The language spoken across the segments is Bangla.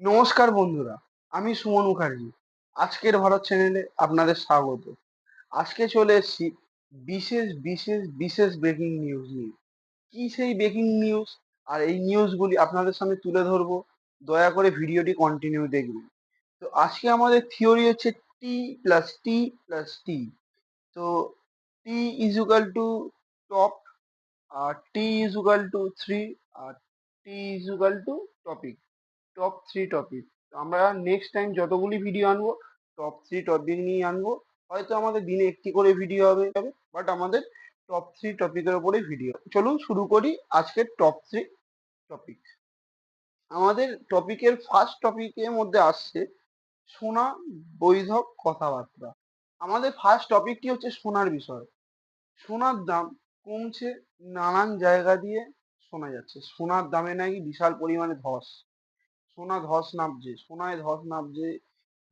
নমস্কার বন্ধুরা, আমি সুমন মুখার্জি। আজকের ভারত চ্যানেলে আপনাদের স্বাগত। আজকে চলে এসেছি বিশেষ বিশেষ বিশেষ ব্রেকিং নিউজ নিয়ে। কি সেই ব্রেকিং নিউজ আর এই নিউজগুলি আপনাদের সামনে তুলে ধরবো। দয়া করে ভিডিওটি কন্টিনিউ দেখবেন। তো আজকে আমাদের থিওরি হচ্ছে টি প্লাস টি প্লাস টি তো টি ইজুকাল টু টপ আর T equal to three R T equal to topic top three topic আমরা নেক্সট টাইম যতগুলি ভিডিও আনব টপ থ্রি টপিক নিয়ে আনব। হয়তো আমাদের দিনে একটি করে ভিডিও হবে বাট আমাদের টপ থ্রি টপিকের উপরে ভিডিও চলুন শুরু করি আজকের টপ থ্রি টপিক আমাদের টপিকের ফার্স্ট টপিকের মধ্যে আসছে সোনা বৈধব কথাবার্তা। আমাদের ফার্স্ট টপিকটি হচ্ছে সোনার বিষয়। সোনার দাম কমছে, নানান জায়গা দিয়ে শোনা যাচ্ছে। সোনার দামে নাকি বিশাল পরিমাণে ধস। সোনা ধস নামছে, সোনায় ধস নামছে,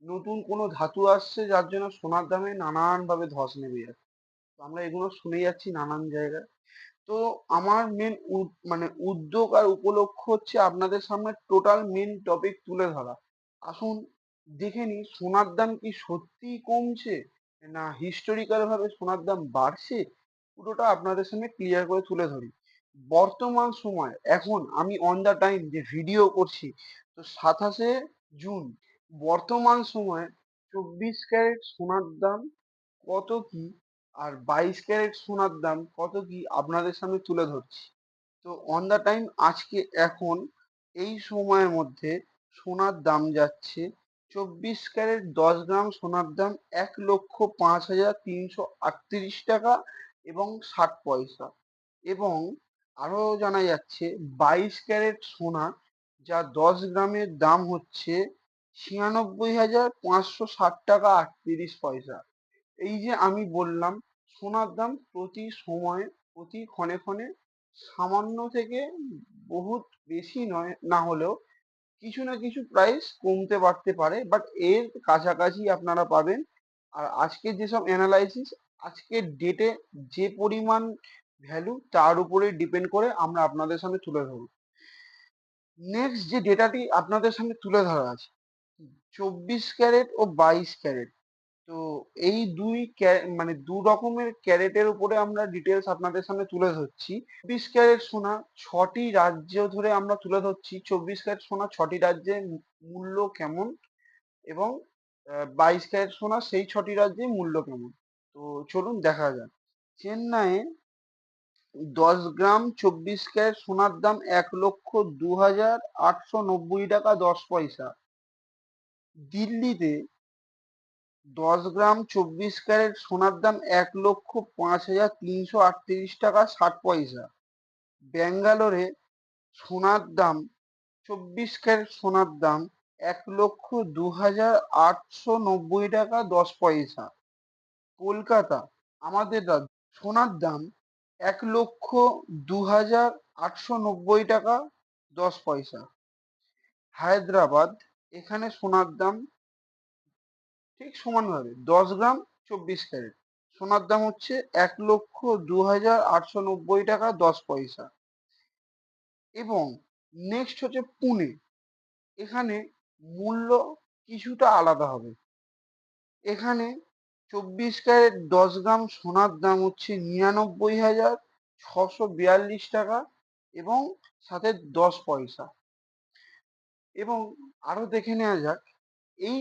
নতুন কোনো ধাতু আসছে যার জন্য সোনার দামে নানান ভাবে ধস নেমে যাচ্ছে। তো আমরা এগুলো শুনে যাচ্ছি নানান জায়গায়। তো আমার মেন মানে উদ্যোগ আর উপলক্ষ হচ্ছে আপনাদের সামনে টোটাল মেন টপিক তুলে ধরা। আসুন দেখে নি সোনার দাম কি সত্যিই কমছে না হিস্টোরিক্যাল ভাবে সোনার দাম বাড়ছে? পুরোটা আপনাদের সামনে ক্লিয়ার করে তুলে ধরি। বর্তমান সময়, এখন আমি অন দ্য টাইম যে ভিডিও করছি, তো সাতাশে জুন, বর্তমান সময়ে চব্বিশ ক্যারেট সোনার দাম কত কি? আর বাইশ ক্যারেট সোনার দাম কত কি? আপনাদের সামনে তুলে ধরছি। তো অন দ্য টাইম আজকে, এখন এই সময়ের মধ্যে সোনার দাম যাচ্ছে চব্বিশ ক্যারেট দশ গ্রাম সোনার দাম এক লক্ষ পাঁচ হাজার তিনশো আটত্রিশ টাকা এবং ষাট পয়সা এবং আরও জানা যাচ্ছে, বাইশ ক্যারেট সোনা, যা দশ গ্রামের দাম হচ্ছে ছিয়ানব্বই হাজার পাঁচশো ষাট টাকা আটত্রিশ পয়সা। এই যে আমি বললাম, সোনার দাম প্রতি সময়, প্রতি ক্ষণে ক্ষণে সামান্য থেকে বহুত বেশি নয়, না হলেও কিছু না কিছু প্রাইস কমতে বাড়তে পারে বাট এর কাছাকাছি আপনারা পাবেন। আর আজকে যেসব অ্যানালাইসিস আজকের ডেটে যে পরিমাণ ভ্যালু তার উপরে ডিপেন্ড করে আমরা আপনাদের সামনে তুলে ধরব। নেক্সট যে ডেটাটি আপনাদের সামনে তুলে ধরা আছে, চব্বিশ ক্যারেট ও বাইশ ক্যারেট। তো এই দুই মানে দু রকমের ক্যারেটের উপরে আমরা ডিটেলস আপনাদের সামনে তুলে ধরছি। চব্বিশ ক্যারেট সোনা ছটি রাজ্য ধরে আমরা তুলে ধরছি। চব্বিশ ক্যারেট সোনা ছটি রাজ্যের মূল্য কেমন? এবং বাইশ ক্যারেট সোনা সেই ছটি রাজ্যে মূল্য কেমন? তো চলুন দেখা যাক। চেন্নাইয়ে দশ গ্রাম চব্বিশ ক্যারেট সোনার দাম এক লক্ষ দু হাজার আটশো নব্বই টাকা দশ পয়সা। দিল্লিতে দশ গ্রাম চব্বিশ ক্যারেট সোনার দাম এক লক্ষ পাঁচ হাজার তিনশো আটত্রিশ টাকা ষাট পয়সা। ব্যাঙ্গালোরে সোনার দাম, চব্বিশ ক্যারেট সোনার দাম এক লক্ষ দু হাজার আটশো নব্বই টাকা দশ পয়সা। কলকাতা, আমাদের রাজ্য, সোনার দাম এক লক্ষ দু হাজার আটশো নব্বই টাকা, দশ পয়সা। হায়দ্রাবাদ, এখানে সোনার দাম ঠিক সমানভাবে দশ গ্রাম চব্বিশ ক্যারেট। সোনার দাম হচ্ছে এক লক্ষ দু হাজার আটশো নব্বই টাকা, দশ পয়সা। এবং নেক্সট হচ্ছে পুনে। এখানে মূল্য কিছুটা আলাদা হবে। এখানে চব্বিশ ক্যারেট দশ গ্রাম সোনার দাম হচ্ছে নিরানব্বই হাজার ছশো বিয়াল্লিশ টাকা এবং সাথে দশ পয়সা। এবং আরও দেখে নেওয়া যাক, এই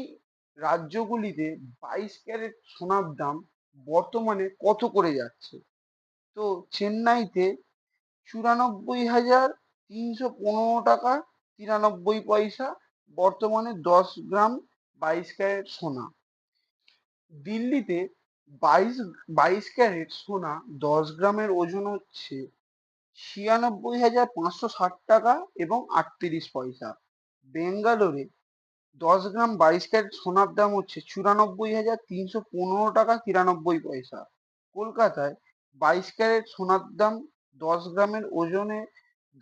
রাজ্যগুলিতে বাইশ ক্যারেট সোনার দাম বর্তমানে কত করে যাচ্ছে? তো চেন্নাইতে চুরানব্বই হাজার তিনশো পনেরো টাকা তিরানব্বই পয়সা, বর্তমানে দশ গ্রাম বাইশ ক্যারেট সোনা। দিল্লিতে বাইশ বাইশ ক্যারেট সোনা দশ গ্রামের ওজন হচ্ছে ছিয়ানব্বই হাজার পাঁচশো ষাট টাকা এবং আটত্রিশ পয়সা। বেঙ্গালোরে দশ গ্রাম বাইশ ক্যারেট সোনার দাম হচ্ছে চুরানব্বই হাজার তিনশো পনেরো টাকা তিরানব্বই পয়সা। কলকাতায় বাইশ ক্যারেট সোনার দাম দশ গ্রামের ওজনে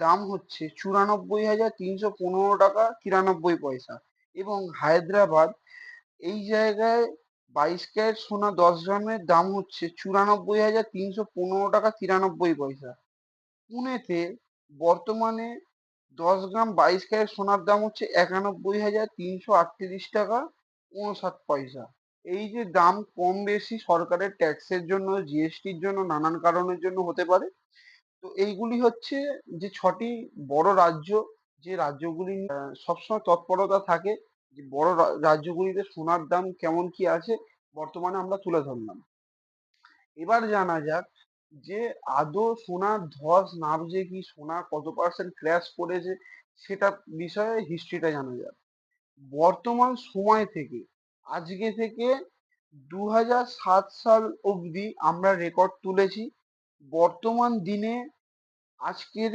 দাম হচ্ছে চুরানব্বই হাজার তিনশো পনেরো টাকা তিরানব্বই পয়সা এবং হায়দ্রাবাদ এই জায়গায় বাইশ ক্যারেট সোনা দশ গ্রামের দাম হচ্ছে চুরানব্বই হাজার তিনশো পনেরো টাকা তিরানব্বই পয়সা। পুনেতে বর্তমানে দশ গ্রাম বাইশ ক্যারেট সোনার দাম হচ্ছে একানব্বই হাজার তিনশো আটত্রিশ টাকা উনষাট পয়সা। এই যে দাম কম বেশি সরকারের ট্যাক্সের জন্য, জিএসটির জন্য, নানান কারণের জন্য হতে পারে। তো এইগুলি হচ্ছে যে ছটি বড় রাজ্য, যে রাজ্যগুলি সবসময় তৎপরতা থাকে যে বড় রাজ্যগুলিতে সোনার দাম কেমন কি আছে, বর্তমানে আমরা তুলে ধরলাম। এবার জানা যাক যে আদৌ সোনার ধস নামছে কি, সোনা কত পার্সেন্ট ক্র্যাশ করেছে, সেটা বিষয়ে হিস্ট্রিটা জানা যাক। বর্তমান সময় থেকে, আজকে থেকে দু হাজার সাত সাল অবধি আমরা রেকর্ড তুলেছি, বর্তমান দিনে আজকের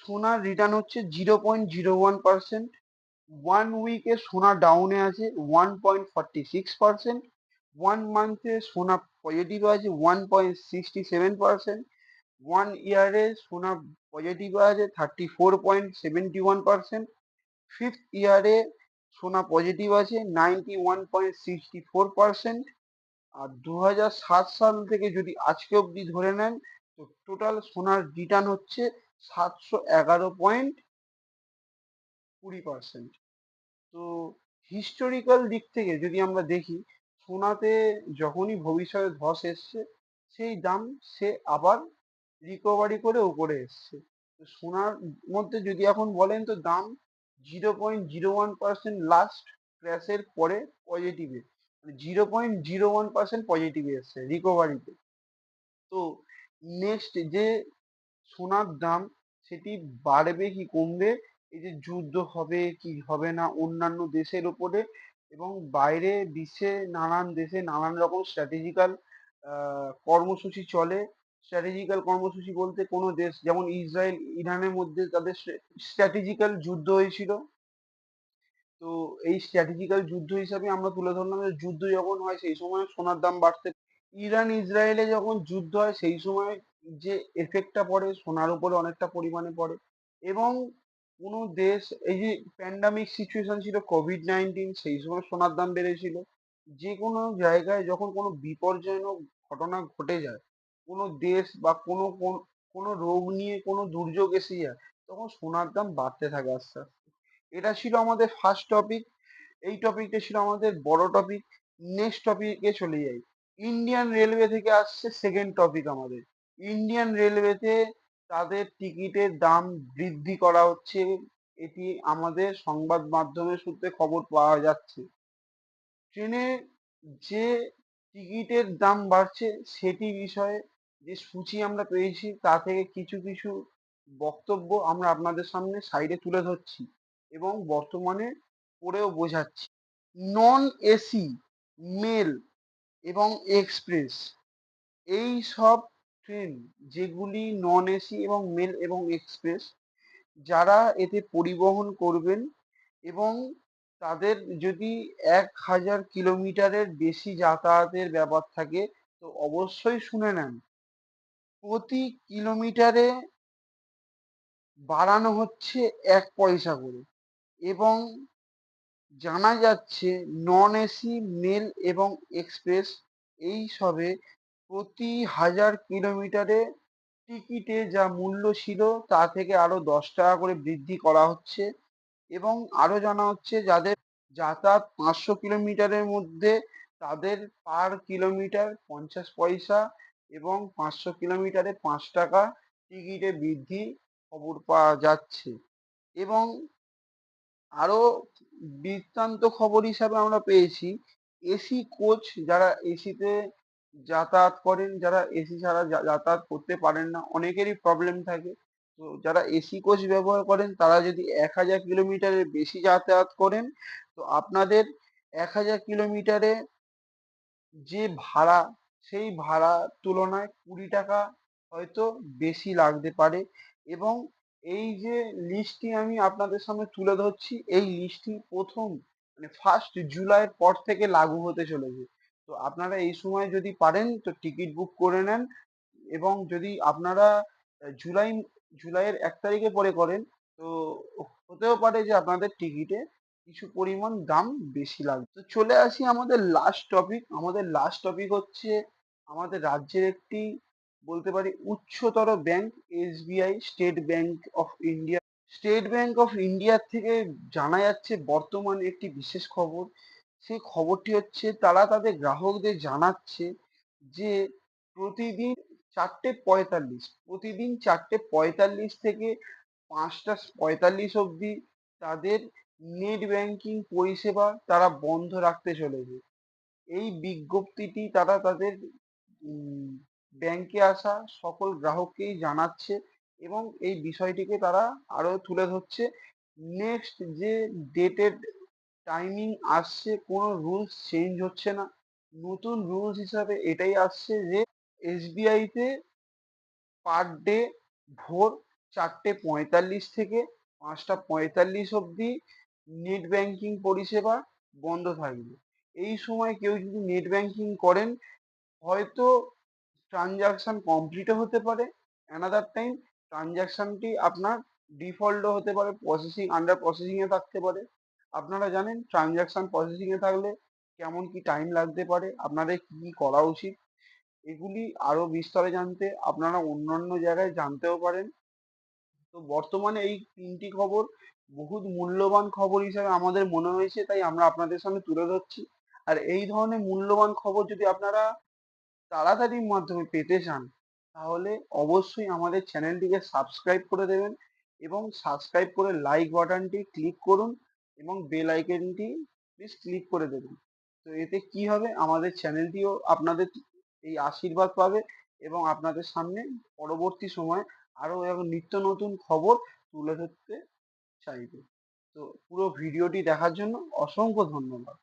সোনার রিটার্ন হচ্ছে zero point zero one percent one উইকে সোনা ডাউনে আছে one point forty six percent one মান্থে সোনা পজিটিভ আছে one point sixty seven percent one ইয়ারে সোনা পজিটিভ আছে thirty four point seventy one percent fifth ইয়ারে সোনা পজিটিভ আছে ninety one point sixty four percent আর দু হাজার সাত সাল থেকে যদি আজকে অবধি ধরে নেন, তো টোটাল সোনার রিটার্ন হচ্ছে সাতশো এগারো পয়েন্ট কুড়ি পার্সেন্ট তো হিস্টোরিক্যাল দিক থেকে যদি আমরা দেখি, সোনাতে যখনই ভবিষ্যতে ধস এসছে, সেই দাম সে আবার রিকভারি করে উপরে এসছে। সোনার মধ্যে যদি এখন বলেন তো দাম zero point zero one percent last ক্র্যাশের পরে পজিটিভে zero point zero one percent পজিটিভে এসছে রিকভারিতে তো। নেক্সট যে সোনার দাম সেটি বাড়বে কি কমবে এই যে যুদ্ধ হবে কি হবে না অন্যান্য দেশের উপরে এবং বাইরে বিশ্বে নানান দেশে নানান রকম স্ট্র্যাটেজিক্যাল কর্মসূচি চলে। স্ট্র্যাটেজিক্যাল কর্মসূচি বলতে কোনো দেশ, যেমন ইসরায়েল, ইরানের মধ্যে তাদের স্ট্র্যাটেজিক্যাল যুদ্ধ হয়েছিল। তো এই স্ট্র্যাটেজিক্যাল যুদ্ধ হিসাবে আমরা তুলে ধরলাম যে যুদ্ধ যখন হয় সেই সময় সোনার দাম বাড়তে ইরান, ইসরায়েলে যখন যুদ্ধ হয় সেই সময় যে এফেক্টটা পড়ে সোনার উপরে অনেকটা পরিমাণে পড়ে এবং কোনো দেশ, এই যে প্যান্ডামিক সিচুয়েশন ছিল কোভিড নাইন্টিন সেই সময় সোনার দাম বেড়েছিল। যে কোনো জায়গায় যখন কোনো বিপর্যয়জনক ঘটনা ঘটে যায়, কোনো দেশ বা কোন- কোনো রোগ নিয়ে কোনো দুর্যোগ এসে যায়, তখন সোনার দাম বাড়তে থাকে আস্তে আস্তে। এটা ছিল আমাদের ফার্স্ট টপিক এই টপিকটা ছিল আমাদের বড় টপিক নেক্সট টপিকে চলে যাই। ইন্ডিয়ান রেলওয়ে থেকে আসছে সেকেন্ড টপিক আমাদের। ইন্ডিয়ান রেলওয়েতে তাদের টিকিটের দাম বৃদ্ধি করা হচ্ছে। এটি আমাদের সংবাদ মাধ্যমের সূত্রে খবর পাওয়া যাচ্ছে। ট্রেনে যে টিকিটের দাম বাড়ছে সেটি বিষয়ে যে সূচি আমরা পেয়েছি তা থেকে কিছু কিছু বক্তব্য আমরা আপনাদের সামনে সাইডে তুলে ধরছি এবং বর্তমানে পড়েও বোঝাচ্ছি। নন এসি, মেল এবং এক্সপ্রেস এই সব ট্রেন যেগুলি নন এসি এবং মেল এবং এক্সপ্রেস যারা এতে পরিবহন করবেন এবং তাদের যদি এক হাজার কিলোমিটারের বেশি যাতায়াতের ব্যাপার থাকে, তো অবশ্যই শুনে নেন। প্রতি কিলোমিটারে বাড়ানো হচ্ছে এক পয়সা করে এবং জানা যাচ্ছে নন এসি মেল এবং এক্সপ্রেস এই সবে প্রতি হাজার কিলোমিটারে টিকিটে যা মূল্য ছিল তা থেকে আরও দশ টাকা করে বৃদ্ধি করা হচ্ছে এবং আরও জানা হচ্ছে যাদের যাতায়াত পাঁচশো কিলোমিটারের মধ্যে তাদের পার কিলোমিটার পঞ্চাশ পয়সা এবং পাঁচশো কিলোমিটারে পাঁচ টাকা টিকিটে বৃদ্ধি খবর পাওয়া যাচ্ছে। এবং আরও বৃত্তান্ত খবর হিসাবে আমরা পেয়েছি, এসি কোচ যারা এসিতে যাতায়াত করেন, যারা এসি ছাড়া যাতায়াত করতে পারেন না, অনেকেরই প্রবলেম থাকে। তো যারা এসি কোচ ব্যবহার করেন, তারা যদি এক হাজার কিলোমিটারের বেশি যাতায়াত করেন, তো আপনাদের এক হাজার কিলোমিটারে যে ভাড়া, সেই ভাড়ার তুলনায় কুড়ি টাকা হয়তো বেশি লাগতে পারে। এবং এই যে লিস্টটি আমি আপনাদের সামনে তুলে ধরছি, এই লিস্টটি প্রথম মানে ফার্স্ট জুলাইয়ের পর থেকে লাগু হতে চলেছে। তো আপনারা এই সময় যদি পারেন, তো টিকিট বুক করে নেন এবং যদি আপনারা জুলাই, জুলাইয়ের এক তারিখে পরে করেন, তো হতেও পারে যে আপনাদের টিকিটে কিছু পরিমাণ দাম বেশি লাগবে। তো চলে আসি আমাদের লাস্ট টপিক আমাদের লাস্ট টপিক হচ্ছে আমাদের রাজ্যের একটি বলতে পারি উচ্চতর bank SBI State Bank of India State Bank of ইন্ডিয়ার থেকে জানা যাচ্ছে বর্তমানে একটি বিশেষ খবর সেই খবরটি হচ্ছে তারা তাদের গ্রাহকদের জানাচ্ছে যে প্রতিদিন চারটে পঁয়তাল্লিশ, প্রতিদিন চারটে পঁয়তাল্লিশ থেকে পাঁচটা পঁয়তাল্লিশ অবধি তাদের নেট ব্যাংকিং পরিষেবা তারা বন্ধ রাখতে চলেছে। এই বিজ্ঞপ্তিটি তারা তাদের ব্যাংকে আসা সকল গ্রাহককেই জানাচ্ছে এবং এই বিষয়টিকে তারা আরও তুলে ধরছে। নেক্সট যে ডেটেড টাইমিং আসছে, কোনো রুলস চেঞ্জ হচ্ছে না। নতুন রুলস হিসাবে এটাই আসছে যে এসবিআই তে পার ডে ভোর চারটে পঁয়তাল্লিশ থেকে পাঁচটা পঁয়তাল্লিশ অবধি নেট ব্যাংকিং পরিষেবা বন্ধ থাকবে। এই সময় কেউ যদি নেট ব্যাংকিং করেন, হয়তো ট্রানজাকশন কমপ্লিটও হতে পারে। অ্যানাদার টাইম ট্রানজাকশনটি আপনার ডিফল্টও হতে পারে প্রসেসিং আন্ডার প্রসেসিংয়ে থাকতে পারে। আপনারা জানেন ট্রানজাকশন এ থাকলে কেমন কি টাইম লাগতে পারে, আপনাদের কি কি করা উচিত? এগুলি আরও বিস্তারে জানতে আপনারা অন্যান্য জায়গায় জানতেও পারেন। তো বর্তমানে এই তিনটি খবর বহুত মূল্যবান খবর হিসেবে আমাদের মনে হয়েছে, তাই আমরা আপনাদের সামনে তুলে ধরছি। আর এই ধরনের মূল্যবান খবর যদি আপনারা তাড়াতাড়ির মাধ্যমে পেতে চান, তাহলে অবশ্যই আমাদের চ্যানেলটিকে সাবস্ক্রাইব করে দেবেন এবং সাবস্ক্রাইব করে লাইক বাটনটি ক্লিক করুন। এবং বেল আইকনটি প্লিজ ক্লিক করে দেবেন। তো এতে কি হবে? আমাদের চ্যানেলটিও আপনাদের এই আশীর্বাদ পাবে এবং আপনাদের সামনে পরবর্তী সময় আরও এরকম নিত্য নতুন খবর তুলে ধরতে চাইবে। তো পুরো ভিডিওটি দেখার জন্য অসংখ্য ধন্যবাদ।